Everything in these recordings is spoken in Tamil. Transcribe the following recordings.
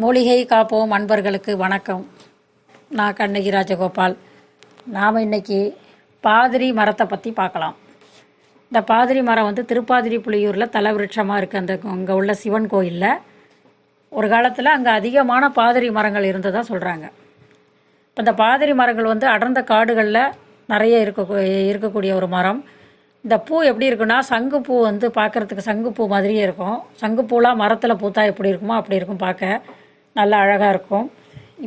மூலிகை காப்போம் அன்பர்களுக்கு வணக்கம். நான் கண்ணகி ராஜகோபால். நாம் இன்னைக்கு பாதிரி மரத்தை பற்றி பார்க்கலாம். இந்த பாதிரி மரம் வந்து திருப்பாதிரி புளியூரில் தலவிருட்சமாக இருக்குது அந்த அங்கே உள்ள சிவன் கோயிலில். ஒரு காலத்தில் அங்கே அதிகமான பாதிரி மரங்கள் இருந்ததாக சொல்கிறாங்க இப்போ இந்த பாதிரி மரங்கள் வந்து அடர்ந்த காடுகளில் நிறைய இருக்க இருக்கக்கூடிய ஒரு மரம். இந்த பூ எப்படி இருக்குன்னா சங்குப்பூ வந்து பார்க்குறதுக்கு சங்குப்பூ மாதிரியே இருக்கும். சங்குப்பூலாம் மரத்தில் பூத்தா எப்படி இருக்குமோ அப்படி இருக்கும் பார்க்க நல்லா அழகாக இருக்கும்.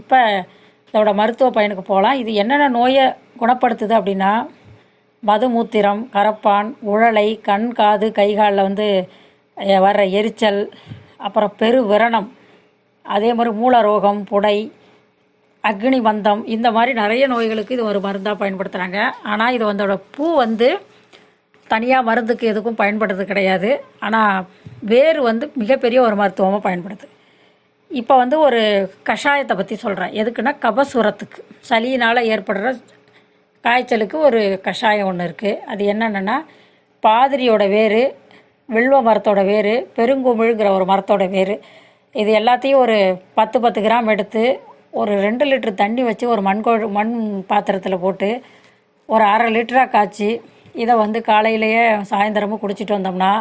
இப்போ இதோட மருத்துவ பயனுக்கு போகலாம் இது என்னென்ன நோயை குணப்படுத்துது அப்படின்னா மதுமூத்திரம் கரப்பான் உழலை கண் காது கை காலில் வந்து வர்ற எரிச்சல் அப்புறம் பெரு விரணம் அதே மாதிரி மூலரோகம் புடை அக்னி பந்தம் இந்த மாதிரி நிறைய நோய்களுக்கு இது ஒரு மருந்தாக பயன்படுத்துகிறாங்க ஆனால் இது வந்தோட பூ வந்து தனியாக மருந்துக்கு எதுக்கும் பயன்படுறது கிடையாது. ஆனால் வேர் வந்து மிகப்பெரிய ஒரு மருத்துவமாக பயன்படுது. இப்போ வந்து ஒரு கஷாயத்தை பற்றி சொல்கிறேன் எதுக்குன்னா கபசுரத்துக்கு சளியினால் ஏற்படுற காய்ச்சலுக்கு ஒரு கஷாயம் ஒன்று இருக்குது அது என்னென்னா பாதிரியோட வேர் வில்வ மரத்தோட வேர் பெருங்குமிழ்ங்கிற ஒரு மரத்தோட வேர் இது எல்லாத்தையும் ஒரு பத்து பத்து கிராம் எடுத்து ஒரு ரெண்டு லிட்டர் தண்ணி வச்சு ஒரு மண்கோ மண் பாத்திரத்தில் போட்டு ஒரு அரை லிட்டராக காய்ச்சி இதை வந்து காலையிலேயே சாயந்தரமும் குடிச்சிட்டு வந்தோம்னா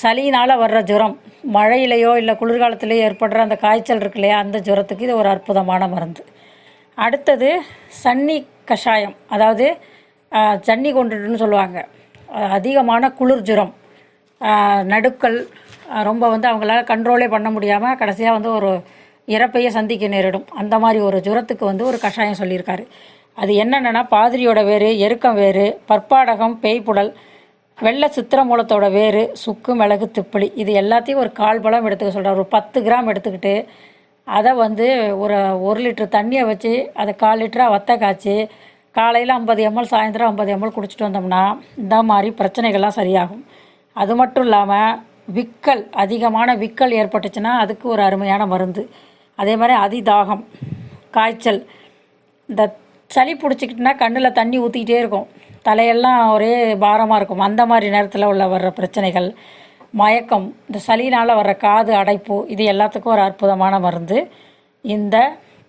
சளியினால் வர்ற ஜுரம். மழையிலையோ இல்லை குளிர்காலத்திலேயோ ஏற்படுற அந்த காய்ச்சல் இருக்கு இல்லையா அந்த ஜுரத்துக்கு இது ஒரு அற்புதமான மருந்து. அடுத்தது சன்னி கஷாயம். அதாவது சன்னி கொண்டுட்டுன்னு சொல்லுவாங்க. அதிகமான குளிர் ஜுரம். நடுக்கல் ரொம்ப வந்து அவங்களால கண்ட்ரோலே பண்ண முடியாமல் கடைசியாக வந்து ஒரு இறப்பையே சந்திக்க நேரிடும். அந்த மாதிரி ஒரு ஜுரத்துக்கு வந்து ஒரு கஷாயம் சொல்லியிருக்காரு. அது என்னென்னா பாதிரியோட வேறு எருக்கம் வேறு பற்பாடகம் பேய்ப்புடல் வெள்ளை சித்திரமூலத்தோட வேறு சுக்கு மிளகு திப்பிலி இது எல்லாத்தையும் ஒரு கால் பழம் எடுத்துக்க சொல்கிறார் ஒரு பத்து கிராம் எடுத்துக்கிட்டு அதை வந்து ஒரு ஒரு லிட்டர் தண்ணியை வச்சு அதை கால் லிட்டராக வத்த காய்ச்சி காலையில் ஐம்பது எம்எல் சாயந்தரம் ஐம்பது எம்எல் குடிச்சிட்டு வந்தோம்னா இந்த மாதிரி பிரச்சனைகள்லாம் சரியாகும். அது மட்டும் இல்லாமல் விக்கல் அதிகமான விக்கல் ஏற்பட்டுச்சுன்னா அதுக்கு ஒரு அருமையான மருந்து. அதே மாதிரி அதிதாகம் காய்ச்சல் இந்த சளி பிடிச்சிக்கிட்டுனா கண்ணில் தண்ணி ஊற்றிக்கிட்டே இருக்கும். தலையெல்லாம் ஒரே பாரமாக இருக்கும். அந்த மாதிரி நேரத்தில் உள்ள வர்ற பிரச்சனைகள் மயக்கம் இந்த சளினால் வர்ற காது அடைப்பு இது எல்லாத்துக்கும் ஒரு அற்புதமான மருந்து. இந்த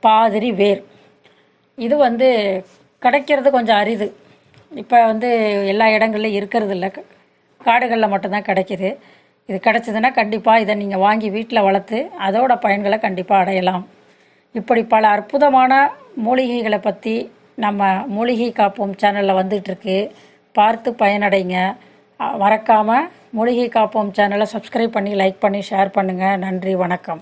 பாதிரி வேர். இது வந்து கிடைக்கிறது கொஞ்சம் அரிது. இப்போ வந்து எல்லா இடங்கள்லையும் இருக்கிறது இல்லை காடுகளில் மட்டும்தான் கிடைக்கிது. இது கிடச்சிதுன்னா கண்டிப்பாக இதை நீங்கள் வாங்கி வீட்டில் வளர்த்து அதோட பயன்களை கண்டிப்பாக அடையலாம். இப்படி பல அற்புதமான மூலிகைகளை பற்றி நம்ம மூலிகை காப்போம் சேனலில் வந்துகிட்ருக்கு பார்த்து பயனடைங்க. மறக்காமல் மூலிகை காப்போம் சேனலை சப்ஸ்கிரைப் பண்ணி லைக் பண்ணி ஷேர் பண்ணுங்கள் நன்றி வணக்கம்.